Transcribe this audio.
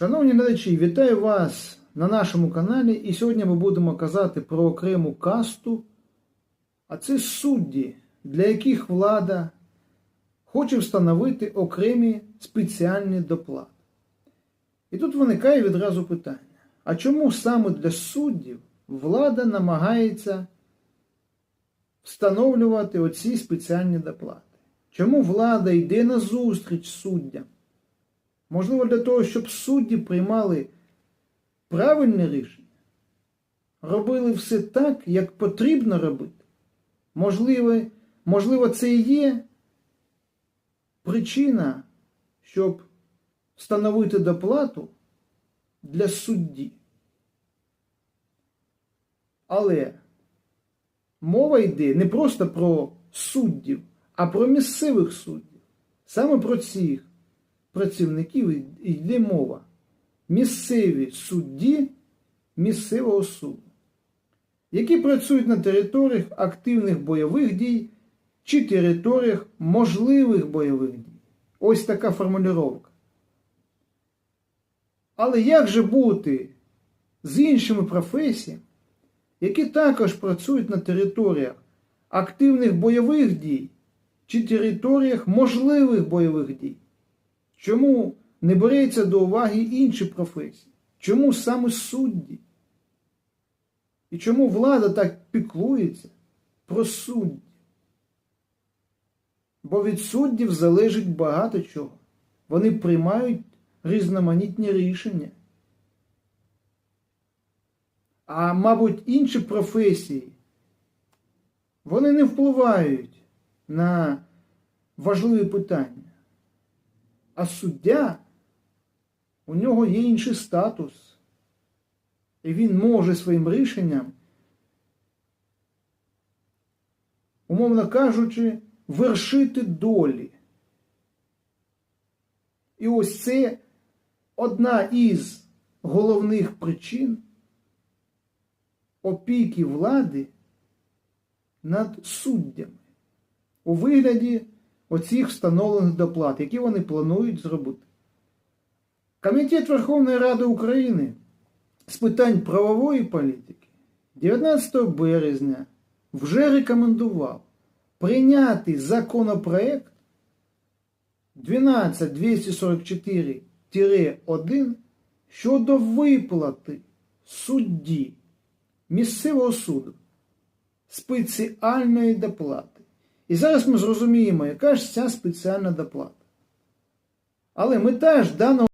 Шановні глядачі, вітаю вас на нашому каналі. І сьогодні ми будемо казати про окрему касту, а це судді, для яких влада хоче встановити окремі спеціальні доплати. І тут виникає відразу питання: а чому саме для суддів влада намагається встановлювати оці спеціальні доплати? Чому влада йде на зустріч суддям? Можливо, для того, щоб судді приймали правильне рішення, робили все так, як потрібно робити. Можливо, можливо, це і є причина, щоб встановити доплату для судді. Але мова йде не просто про суддів, а про місцевих суддів. Саме про цих працівників йде мова. Місцеві судді місцевого суду, які працюють на територіях активних бойових дій чи територіях можливих бойових дій. Ось така формулювання. Але як же бути з іншими професіями, які також працюють на територіях активних бойових дій чи територіях можливих бойових дій? Чому не береться до уваги інші професії? Чому саме судді? І чому влада так піклується про суддів? Бо від суддів залежить багато чого. Вони приймають різноманітні рішення. А мабуть, інші професії, вони не впливають на важливі питання. А суддя, у нього є інший статус. І він може своїм рішенням, умовно кажучи, вершити долі. І ось це одна із головних причин опіки влади над суддями у вигляді оцих встановлених доплат, які вони планують зробити. Комітет Верховної Ради України з питань правової політики 19 березня вже рекомендував прийняти законопроект 12244-1 щодо виплати судді місцевого суду спеціальної доплати. І зараз ми зрозуміємо, яка ж ця спеціальна доплата. Але мета ж даного